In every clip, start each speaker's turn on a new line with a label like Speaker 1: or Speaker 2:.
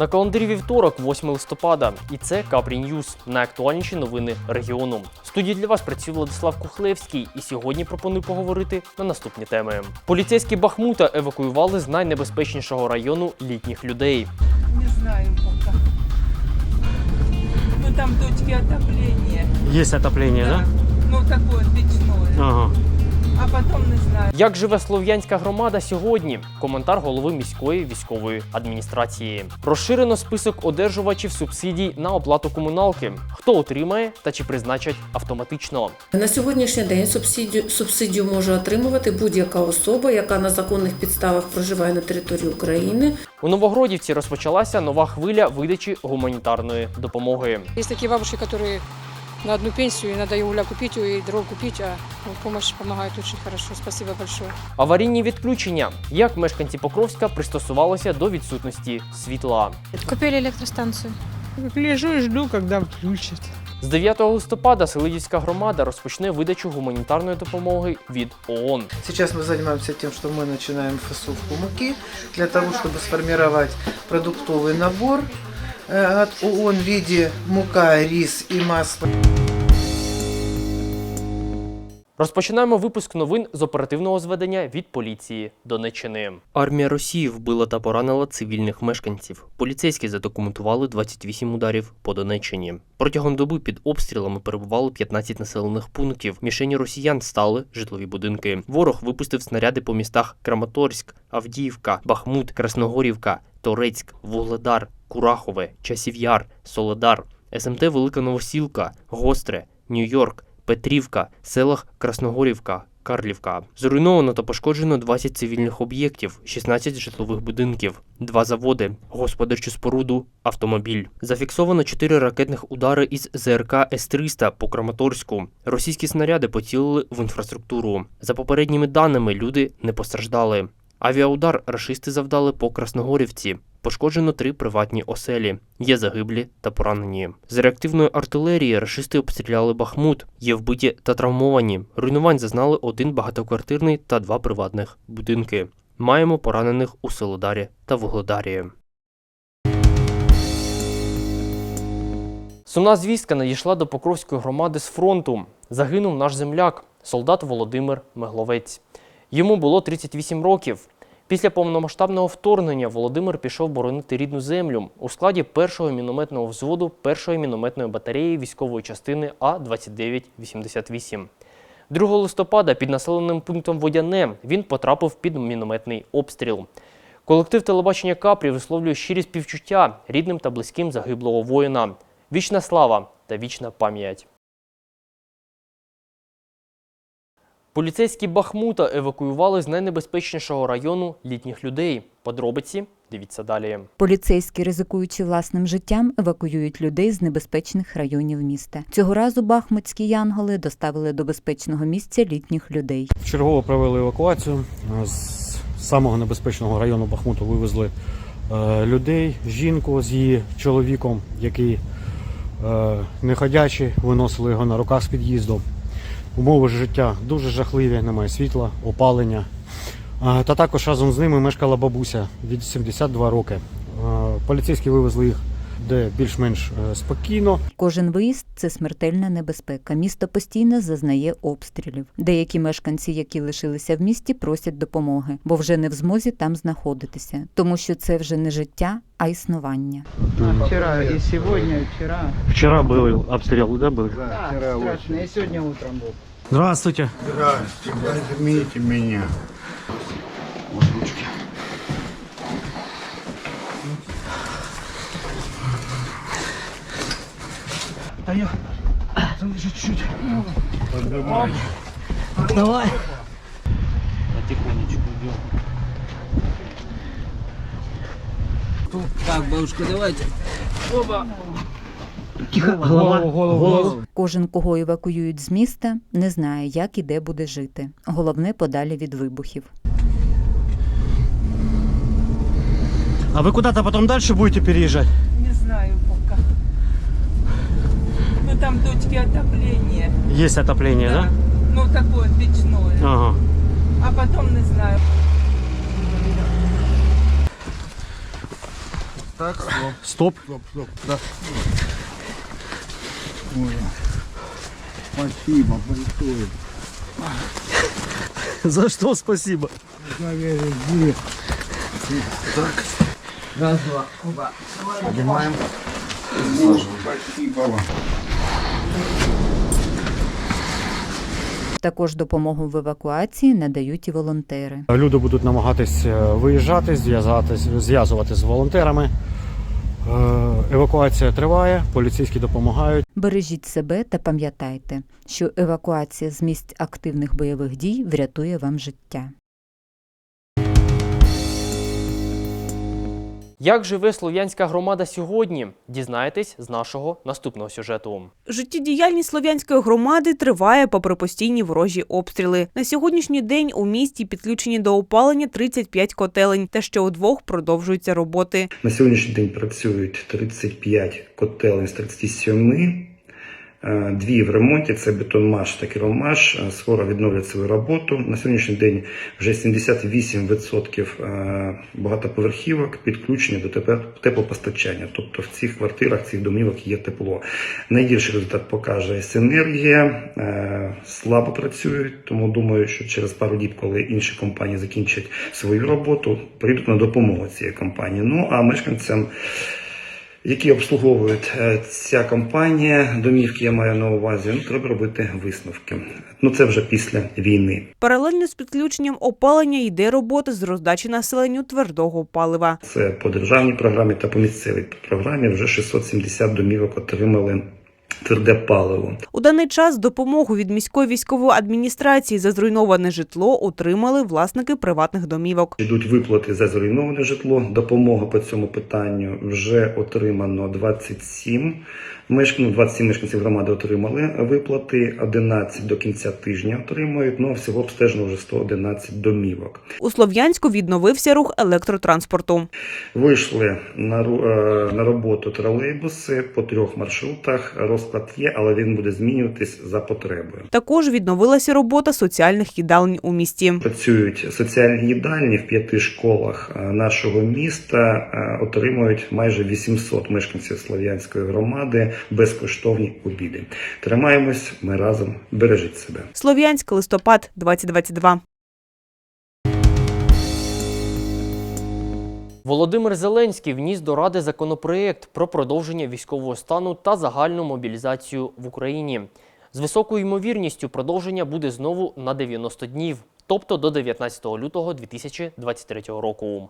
Speaker 1: На календарі вівторок, 8 листопада, і це Капрі Ньюз, найактуальніші новини регіону. В студії для вас працює Владислав Кухлевський, і сьогодні пропоную поговорити на наступні теми. Поліцейські Бахмута евакуювали з найнебезпечнішого району літніх людей.
Speaker 2: Не знаю пока. Ну там точки отопления.
Speaker 3: Есть отопление, да?
Speaker 2: Ну такое печное.
Speaker 3: Ага.
Speaker 2: А потом не знаю.
Speaker 1: Як живе слов'янська громада сьогодні? Коментар голови міської військової адміністрації. Розширено список одержувачів субсидій на оплату комуналки. Хто отримає та чи призначать автоматично?
Speaker 4: На сьогоднішній день субсидію, субсидію може отримувати будь-яка особа, яка на законних підставах проживає на території України.
Speaker 1: У Новогродівці розпочалася нова хвиля видачі гуманітарної допомоги.
Speaker 5: Есть такие бабушки, которые на одну пенсию, и надо и угля купить, и дров купить, а вот помощь помогает очень хорошо. Спасибо большое.
Speaker 1: Аварійні відключення. Як мешканці Покровська пристосувалися до відсутності світла?
Speaker 6: Купили электростанцию.
Speaker 2: Лежу и жду, когда включат.
Speaker 1: З 9 листопада Селидівська громада розпочне видачу гуманітарної допомоги від ООН.
Speaker 7: Сейчас мы занимаемся тем, что мы начинаем фасовку муки для того, чтобы сформировать продуктовый набор э, от ООН в виде мука, рис и масло.
Speaker 1: Розпочинаємо випуск новин з оперативного зведення від поліції Донеччини. Армія Росії вбила та поранила цивільних мешканців. Поліцейські задокументували 28 ударів по Донеччині. Протягом доби під обстрілами перебували 15 населених пунктів. Мішені росіян стали житлові будинки. Ворог випустив снаряди по містах Краматорськ, Авдіївка, Бахмут, Красногорівка, Торецьк, Вугледар, Курахове, Часів'яр, Солодар, СМТ Велика Новосілка, Гостре, Нью-Йорк, Петрівка, селах Красногорівка, Карлівка. Зруйновано та пошкоджено 20 цивільних об'єктів, 16 житлових будинків, 2 заводи, господарчу споруду, автомобіль. Зафіксовано 4 ракетних удари із ЗРК С-300 по Краматорську. Російські снаряди поцілили в інфраструктуру. За попередніми даними, люди не постраждали. Авіаудар рашисти завдали по Красногорівці. Пошкоджено три приватні оселі. Є загиблі та поранені. З реактивної артилерії рашисти обстріляли Бахмут. Є вбиті та травмовані. Руйнувань зазнали один багатоквартирний та два приватних будинки. Маємо поранених у Солодарі та Вугледарі. Сумна звістка надійшла до Покровської громади з фронту. Загинув наш земляк, солдат Володимир Мегловець. Йому було 38 років. Після повномасштабного вторгнення Володимир пішов боронити рідну землю у складі першого мінометного взводу першої мінометної батареї військової частини А-2988. 2 листопада під населеним пунктом Водяне він потрапив під мінометний обстріл. Колектив телебачення Капрі висловлює щирі співчуття рідним та близьким загиблого воїна. Вічна слава та вічна пам'ять. Поліцейські Бахмута евакуювали з найнебезпечнішого району літніх людей. Подробиці дивіться далі.
Speaker 8: Поліцейські, ризикуючи власним життям, евакуюють людей з небезпечних районів міста. Цього разу бахмутські янголи доставили до безпечного місця літніх людей.
Speaker 3: Чергово провели евакуацію. З самого небезпечного району Бахмуту вивезли е, людей, жінку з її чоловіком, який е, неходячий, виносили його на руках з під'їзду. Умови життя дуже жахливі, немає світла, опалення. Та також разом з ними мешкала бабуся від 72 роки. Поліцейські вивезли їх де більш-менш е, спокійно.
Speaker 8: Кожен виїзд це смертельна небезпека. Місто постійно зазнає обстрілів. Деякі мешканці, які лишилися в місті, просять допомоги, бо вже не в змозі там знаходитися, тому що це вже не життя, а існування.
Speaker 7: Вчера и сегодня, и вчера.
Speaker 3: Вчора були обстріли, да, були?
Speaker 7: Да, страшно. И сегодня утром был.
Speaker 3: Здравствуйте.
Speaker 9: Здравствуйте, возьмите меня. Вот ручки. Да я... Там чуть-чуть. Поднимай. Давай.
Speaker 1: Потихонечку идем.
Speaker 2: Так, бабушка, давайте. Оба.
Speaker 8: Кожен, кого евакуюють з міста, не знає, як і де буде жити. Головне подалі від вибухів.
Speaker 3: А вы куда-то потом дальше будете переезжать?
Speaker 2: Не знаю пока. Ну там точки отопления.
Speaker 3: Есть отопление, да?
Speaker 2: Ну такое печное.
Speaker 3: Ага.
Speaker 2: А потом не знаю.
Speaker 9: Так, стоп,
Speaker 3: Стоп.
Speaker 9: стоп, стоп, да. Ой. Спасибо большое.
Speaker 3: За що спасибо?
Speaker 9: Заверили. Так. Раз, два, оба. Поднимаем. Спасибо вам.
Speaker 8: Також допомогу в евакуації надають і волонтери.
Speaker 3: Люди будуть намагатись е, виїжджати, зв'язатись, зв'язувати з волонтерами. Е, Евакуація триває, поліцейські допомагають.
Speaker 8: Бережіть себе та пам'ятайте, що евакуація з місць активних бойових дій врятує вам життя.
Speaker 1: Як живе слов'янська громада сьогодні? Дізнаєтесь з нашого наступного сюжету.
Speaker 6: Життєдіяльність слов'янської громади триває попри постійні ворожі обстріли. На сьогоднішній день у місті підключені до опалення 35 котелень, та ще у двох продовжуються роботи.
Speaker 10: На сьогоднішній день працюють 35 котелень з 37. Е, Дві в ремонті це бетонмаш та керомаш. Е, Скоро відновлять свою роботу. На сьогоднішній день вже 78% е, багатоповерхівок підключені до теплопостачання. Тобто в цих квартирах, цих домівок є тепло. Найгірший результат покаже синергія. Слабо працюють, тому думаю, що через пару діб, коли інші компанії закінчать свою роботу, прийдуть на допомогу цієї компанії. Ну а мешканцям які обслуговують е, ця компанія, домівки я маю на увазі, ну треба робити висновки. Ну це вже після війни.
Speaker 6: Паралельно з підключенням опалення йде робота з роздачі населенню твердого палива.
Speaker 10: Це по державній програмі та по місцевій програмі вже 670 домівок отримали тверде паливо.
Speaker 6: У даний час допомогу від міської військової адміністрації за зруйноване житло отримали власники приватних домівок.
Speaker 10: Йдуть виплати за зруйноване житло. Допомога по цьому питанню вже отримано 27 мешканців. 27 мешканців громади отримали виплати. 11 до кінця тижня отримують. Ну а всього обстежено вже 111 домівок.
Speaker 6: У Слов'янську відновився рух електротранспорту.
Speaker 10: Вийшли на, е, на роботу тролейбуси по трьох маршрутах. Розклад є, але він буде змінюватись за потребою.
Speaker 6: Також відновилася робота соціальних їдалень у місті.
Speaker 10: Працюють соціальні їдальні в п'яти школах е, нашого міста. е, Отримують майже 800 мешканців Слов'янської громади безкоштовні обіди. Тримаємось, ми разом бережіть себе.
Speaker 6: Слов'янськ, листопад, 2022.
Speaker 1: Володимир Зеленський вніс до Ради законопроєкт про продовження військового стану та загальну мобілізацію в Україні. З високою ймовірністю продовження буде знову на 90 днів, тобто до 19 лютого 2023 року.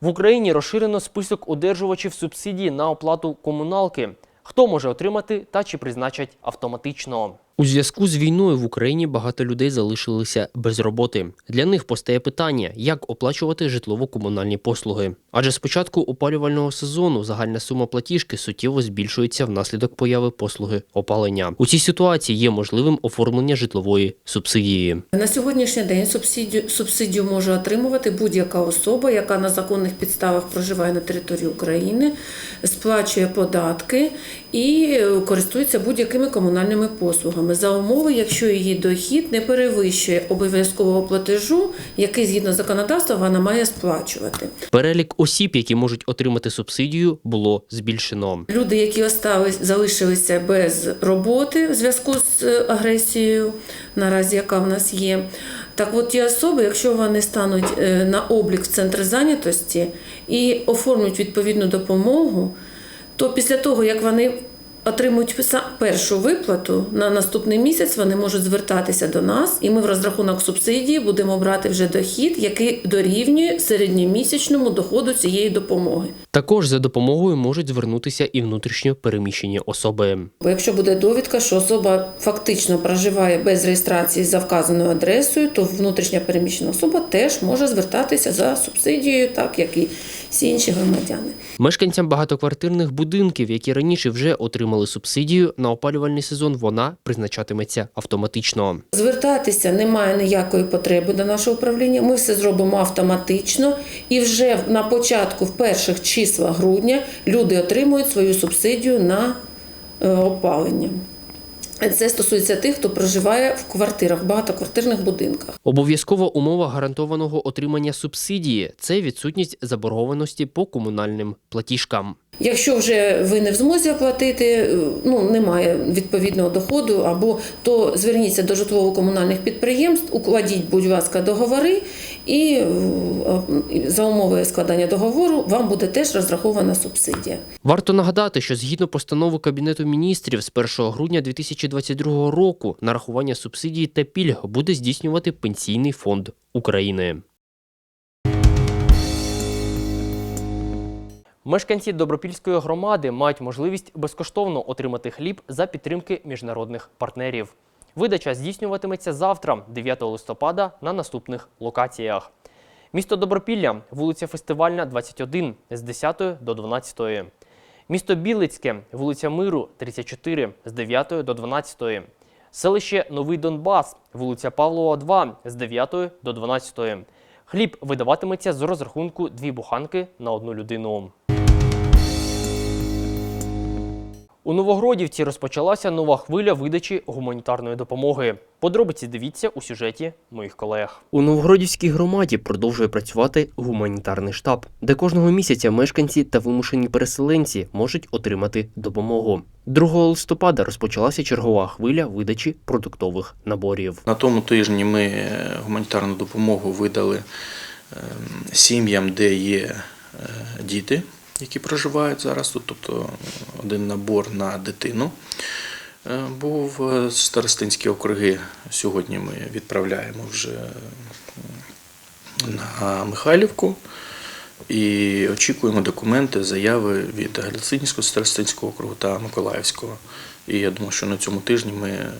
Speaker 1: В Україні розширено список одержувачів субсидій на оплату комуналки. Хто може отримати та чи призначать автоматично? У зв'язку з війною в Україні багато людей залишилися без роботи. Для них постає питання, як оплачувати житлово-комунальні послуги. Адже з початку опалювального сезону загальна сума платіжки суттєво збільшується внаслідок появи послуги опалення. У цій ситуації є можливим оформлення житлової субсидії.
Speaker 4: На сьогоднішній день субсидію, субсидію може отримувати будь-яка особа, яка на законних підставах проживає на території України, сплачує податки і е, користується будь-якими комунальними послугами за умови, якщо її дохід не перевищує обов'язкового платежу, який згідно законодавства вона має сплачувати.
Speaker 1: Перелік осіб, які можуть отримати субсидію, було збільшено.
Speaker 4: Люди, які остались, залишилися без роботи в зв'язку з е, агресією, наразі яка в нас є. Так от ті особи, якщо вони стануть е, на облік в центр зайнятості і оформлять відповідну допомогу, то після того, як вони отримують першу виплату на наступний місяць, вони можуть звертатися до нас, і ми в розрахунок субсидії будемо брати вже дохід, який дорівнює середньомісячному доходу цієї допомоги.
Speaker 1: Також за допомогою можуть звернутися і внутрішньо переміщені особи.
Speaker 4: Бо якщо буде довідка, що особа фактично проживає без реєстрації за вказаною адресою, то внутрішня переміщена особа теж може звертатися за субсидією, так як і всі інші громадяни.
Speaker 1: Мешканцям багатоквартирних будинків, які раніше вже отримали субсидію, на опалювальний сезон вона призначатиметься автоматично.
Speaker 4: Звертатися немає ніякої потреби до нашого управління. Ми все зробимо автоматично, і вже на початку, в перших числах грудня, люди отримують свою субсидію на е, опалення. Це стосується тих, хто проживає в квартирах, в багатоквартирних будинках.
Speaker 1: Обов'язкова умова гарантованого отримання субсидії це відсутність заборгованості по комунальним платіжкам.
Speaker 4: Якщо вже ви не в змозі оплатити, е, ну немає відповідного доходу, або то зверніться до житлово-комунальних підприємств, укладіть, будь ласка, договори, і е, за умови складання договору вам буде теж розрахована субсидія.
Speaker 1: Варто нагадати, що згідно постанови Кабінету міністрів з 1 грудня 2022 року нарахування субсидій та пільг буде здійснювати Пенсійний фонд України. Мешканці Добропільської громади мають можливість безкоштовно отримати хліб за підтримки міжнародних партнерів. Видача здійснюватиметься завтра, 9 листопада, на наступних локаціях. Місто Добропілля, вулиця Фестивальна, 21 з 10 до 12. Місто Білицьке, вулиця Миру, 34 з 9 до 12. Селище Новий Донбас, вулиця Павлова, 2 з 9 до 12. Хліб видаватиметься з розрахунку дві буханки на одну людину. У Новогродівці розпочалася нова хвиля видачі гуманітарної допомоги. Подробиці дивіться у сюжеті моїх колег. У Новогродівській громаді продовжує працювати гуманітарний штаб, де кожного місяця мешканці та вимушені переселенці можуть отримати допомогу. 2 листопада розпочалася чергова хвиля видачі продуктових наборів.
Speaker 11: На тому тижні ми е, гуманітарну допомогу видали ем, сім'ям, де є е, діти, які проживають зараз тут, тобто один набор на дитину. Е, Був е, старостинські округи. Сьогодні ми відправляємо вже на Михайлівку і очікуємо документи, заяви від Галицинського старостинського округу та Миколаївського. І я думаю, що на цьому тижні ми, е,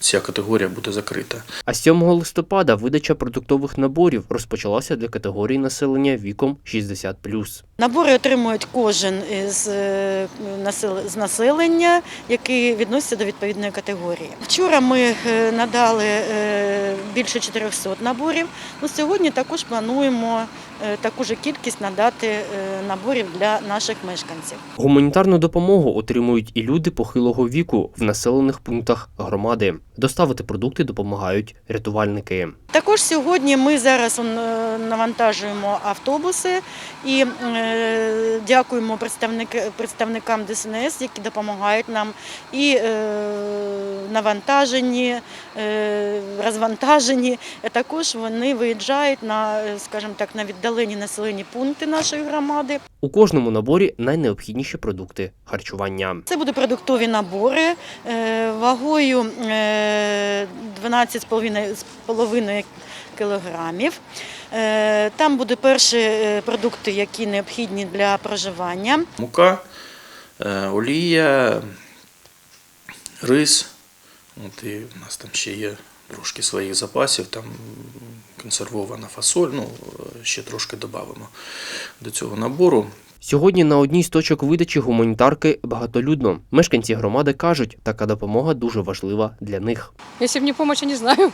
Speaker 11: ця категорія буде закрита.
Speaker 1: А 7 листопада видача продуктових наборів розпочалася для категорії населення віком 60+.
Speaker 12: Набори отримують кожен із е, з населення, який відноситься до відповідної категорії. Вчора ми е, надали е, більше 400 наборів. Ну, сьогодні також плануємо таку ж кількість надати е, наборів для наших мешканців.
Speaker 1: Гуманітарну допомогу отримують і люди похилого віку в населених пунктах громади. Доставити продукти допомагають рятувальники.
Speaker 12: Також сьогодні ми зараз е, навантажуємо автобуси і е, дякуємо представник, представникам ДСНС, які допомагають нам і е, навантажені, е, розвантажені. Також вони виїжджають на, е, скажімо так, на віддалені населені пункти нашої громади.
Speaker 1: У кожному наборі найнеобхідніші продукти харчування.
Speaker 12: Це будуть продуктові набори е, вагою е, 12,5 кілограмів. Там будуть перші продукти, які необхідні для проживання.
Speaker 11: Мука, олія, рис. От і у нас там ще є трошки своїх запасів, там консервована фасоль, ну, ще трошки додамо до цього набору.
Speaker 1: Сьогодні на одній з точок видачі гуманітарки багатолюдно. Мешканці громади кажуть, така допомога дуже важлива для них.
Speaker 5: Если бы не помощь, я не знаю.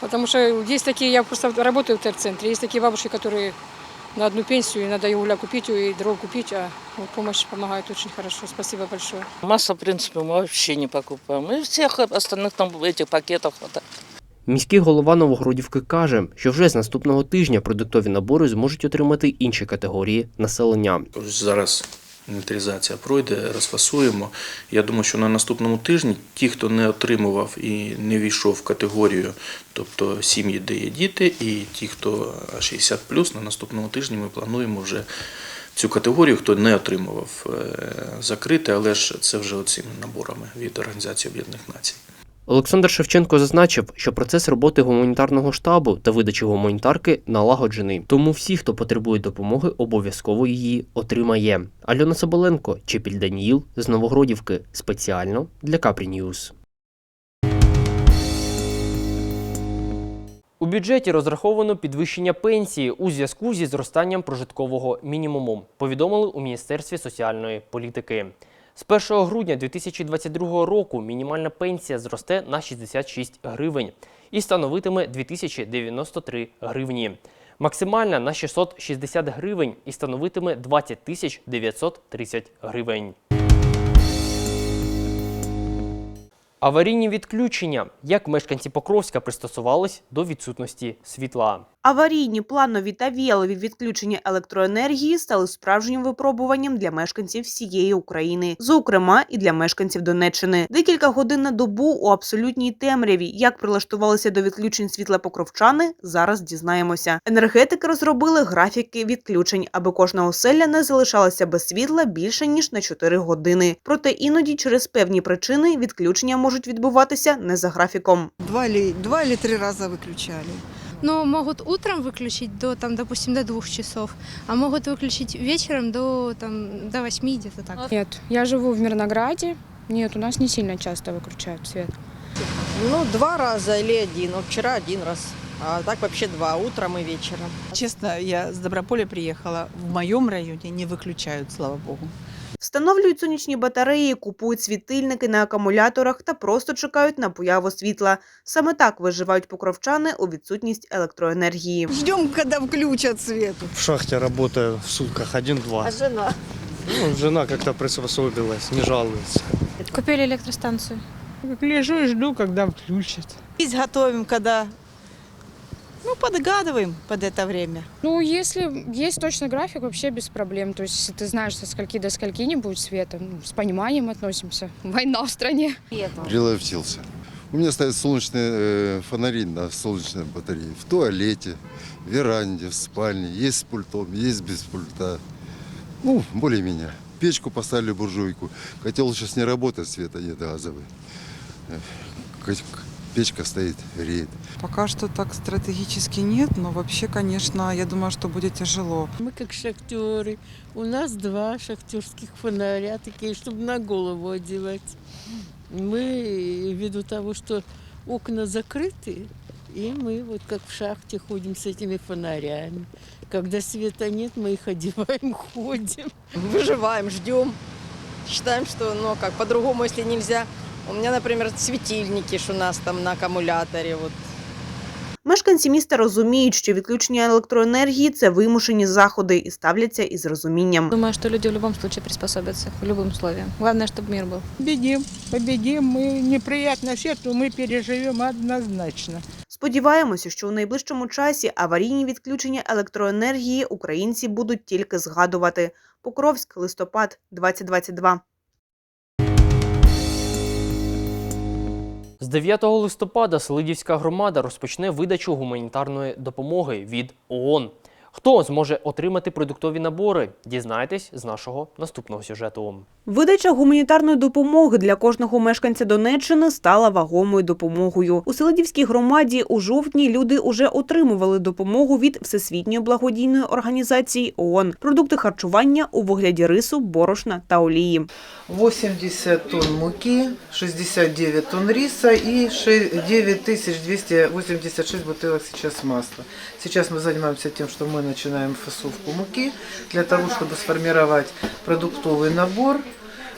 Speaker 5: Потому что есть такие, я просто работаю в терцентре, есть такие бабушки, которые на одну пенсию, и надо и угля купить, и дров купить, а вот помощь помогает очень хорошо. Спасибо большое.
Speaker 13: Масло, в принципе, мы вообще не покупаем. И всех остальных там этих пакетов хватает.
Speaker 1: Міський голова Новогродівки каже, що вже з наступного тижня продуктові набори зможуть отримати інші категорії населення.
Speaker 11: Ось Зараз інвентаризація пройде, розфасуємо. Я думаю, що на наступному тижні ті, хто не отримував і не війшов в категорію, тобто сім'ї, де є діти, і ті, хто 60 на наступному тижні ми плануємо вже цю категорію, хто не отримував, е, закрити, але ж це вже оцими наборами від Організації Об'єднаних Націй.
Speaker 1: Олександр Шевченко зазначив, що процес роботи гуманітарного штабу та видачі гуманітарки налагоджений. Тому всі, хто потребує допомоги, обов'язково її отримає. Альона Соболенко, Чепіль Даніїл з Новогродівки. Спеціально для Капрі Ньюз. У бюджеті розраховано підвищення пенсії у зв'язку зі зростанням прожиткового мінімуму, повідомили у Міністерстві соціальної політики. З 1 грудня 2022 року мінімальна пенсія зросте на 66 гривень і становитиме 2093 гривні. Максимальна на 660 гривень і становитиме 20 тисяч 930 гривень. Аварійні відключення. Як мешканці Покровська пристосувались до відсутності світла.
Speaker 6: Аварійні, планові та віялові відключення електроенергії стали справжнім випробуванням для мешканців всієї України, зокрема і для мешканців Донеччини. Декілька годин на добу у абсолютній темряві. Як прилаштувалися до відключень світла покровчани, зараз дізнаємося. Енергетики розробили графіки відключень, аби кожна оселя не залишалася без світла більше ніж на 4 години. Проте іноді через певні причини відключення можуть відбуватися не за графіком.
Speaker 14: Два или, два или три раза выключали
Speaker 15: Но могут утром выключить до, там, допустим, до двух часов, а могут выключить вечером до, там, до восьми где-то так.
Speaker 16: Нет, я живу в Мирнограде. Нет, у нас не сильно часто выключают свет.
Speaker 14: Ну, два раза или один. Вот вчера один раз. А так вообще два, утром и вечером.
Speaker 2: Честно, я с Доброполя приехала. В моем районе не выключают, слава богу.
Speaker 6: Встановлюють сонячні батареї, купують світильники на акумуляторах та просто чекають на появу світла. Саме так виживають покровчани у відсутність електроенергії.
Speaker 14: Ждем, когда включат свет.
Speaker 3: В шахте работаю в сутках один-два.
Speaker 14: жена?
Speaker 3: Ну, жена как-то приспособилась, не жалуется.
Speaker 15: Купили электростанцию.
Speaker 2: Лежу и жду, когда включат.
Speaker 14: Есть готовим, когда... Ну, подгадываем под это время.
Speaker 16: Ну, если есть точно график, вообще без проблем. То есть, если ты знаешь, со скольки до скольки не будет света, ну, с пониманием относимся. Война в стране.
Speaker 17: Приловчился. У меня стоят солнечные э, фонари на солнечной батарее. В туалете, в веранде, в спальне. Есть с пультом, есть без пульта. Ну, более-менее. Печку поставили, буржуйку. Котел сейчас не работает, света нет газовый. Э, Печка стоит, греет.
Speaker 2: Пока что так стратегически нет, но вообще, конечно, я думаю, что будет тяжело.
Speaker 13: Мы как шахтеры. У нас два шахтерских фонаря, такие, чтобы на голову одевать. Мы, ввиду того, что окна закрыты, и мы вот как в шахте ходим с этими фонарями. Когда света нет, мы их одеваем, ходим.
Speaker 14: Выживаем, ждем. Считаем, что, ну, как, по-другому, если нельзя. У меня, например, светильники, что у нас там на аккумуляторе. Вот
Speaker 6: Мешканці міста розуміють, що відключення електроенергії це вимушені заходи і ставляться із розумінням.
Speaker 15: Думаю, что люди в любом случае приспособятся к любым условиям. Главное, чтобы мир был.
Speaker 2: Победим, победим. Мы неприятно все, то мы переживем однозначно.
Speaker 6: Сподіваємося, що у найближчому часі аварійні відключення електроенергії українці будуть тільки згадувати. Покровськ, листопад, 2022.
Speaker 1: З 9 листопада Селидівська громада розпочне видачу гуманітарної допомоги від ООН. Хто зможе отримати продуктові набори? Дізнайтесь з нашого наступного сюжету.
Speaker 6: Видача гуманітарної допомоги для кожного мешканця Донеччини стала вагомою допомогою. У Селидівській громаді у жовтні люди уже отримували допомогу від Всесвітньої благодійної організації ООН. Продукти харчування у вигляді рису, борошна та олії.
Speaker 7: 80 тонн муки, 69 тонн риса и 9286 бутылок сейчас масла. Сейчас мы занимаемся тем, что мы начинаем фасовку муки для того, чтобы сформировать продуктовый набор э,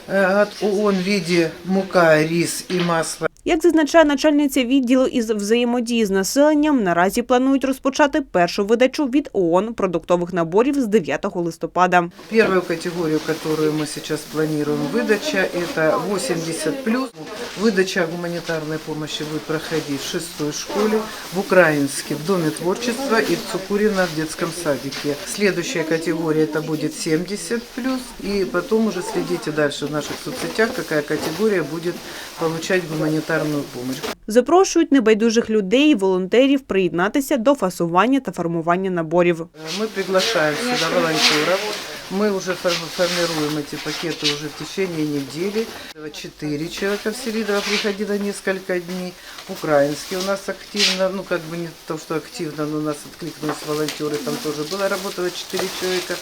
Speaker 7: от ООН в виде мука, рис и масло.
Speaker 6: Як зазначає начальниця відділу із взаємодії з населенням, наразі планують розпочати першу видачу від ООН продуктових наборів з 9 листопада.
Speaker 7: Первую категорию, которую мы сейчас планируем выдача, это 80 плюс. Выдача гуманитарной помощи будет проходить в шестой школе, в Украинске, в Доме творчества и в Цукурино в детском садике. Следующая категория это будет 70 плюс. И потом уже следите дальше в наших соцсетях, какая категория будет получать гуманитарную помощь.
Speaker 6: Запрошують небайдужих людей, волонтерів приєднатися до фасування та формування наборів.
Speaker 7: Мы приглашаем сюда волонтеров. Мы уже фор- формируем эти пакеты уже в течение недели. Четыре человека в Селидово приходило несколько дней. Украинские у нас активно, ну как бы не то, что активно, но у нас откликнулись волонтеры, там тоже было работало четыре человека.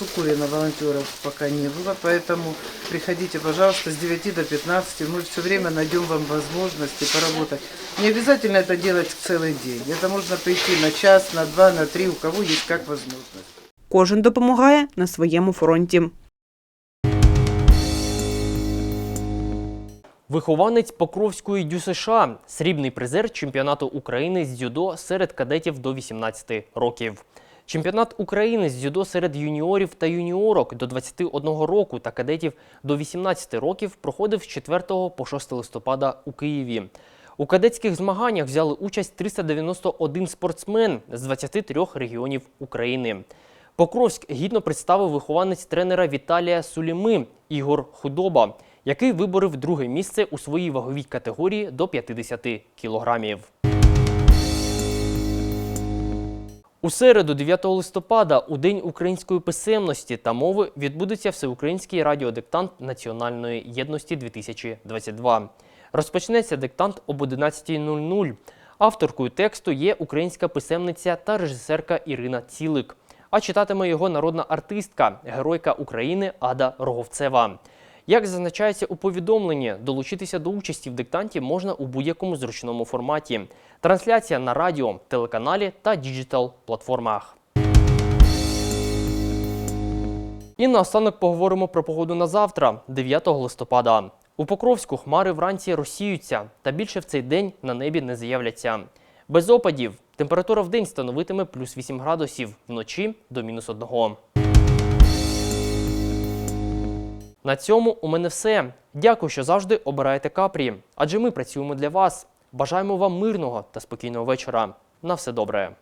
Speaker 7: В Сукурино волонтеров пока не было, поэтому приходите, пожалуйста, с 9 до 15. Мы все время найдем вам возможности поработать. Не обязательно это делать целый день. Это можно прийти на час, на два, на три, у кого есть как возможность.
Speaker 6: Кожен допомагає на своєму фронті.
Speaker 1: Вихованець Покровської ДЮСШ, срібний призер чемпіонату України з дзюдо серед кадетів до 18 років. Чемпіонат України з дзюдо серед юніорів та юніорок до 21 року та кадетів до 18 років проходив з 4 по 6 листопада у Києві. У кадетських змаганнях взяли участь 391 спортсмен з 23 регіонів України. Покровськ гідно представив вихованець тренера Віталія Суліми Ігор Худоба, який виборив друге місце у своїй ваговій категорії до 50 кілограмів. У середу, 9 листопада, у День української писемності та мови відбудеться всеукраїнський радіодиктант Національної єдності 2022. Розпочнеться диктант об 11.00. Авторкою тексту є українська писемниця та режисерка Ірина Цілик. А читатиме його народна артистка, геройка України Ада Роговцева. Як зазначається у повідомленні, долучитися до участі в диктанті можна у будь-якому зручному форматі. Трансляція на радіо, телеканалі та діджитал платформах. І наостанок поговоримо про погоду на завтра, 9 листопада. У Покровську хмари вранці розсіються, та більше в цей день на небі не з'являться. Без опадів температура в день становитиме плюс 8 градусів, вночі до мінус 1. На цьому у мене все. Дякую, що завжди обираєте капрі. Адже ми працюємо для вас. Бажаємо вам мирного та спокійного вечора. На все добре.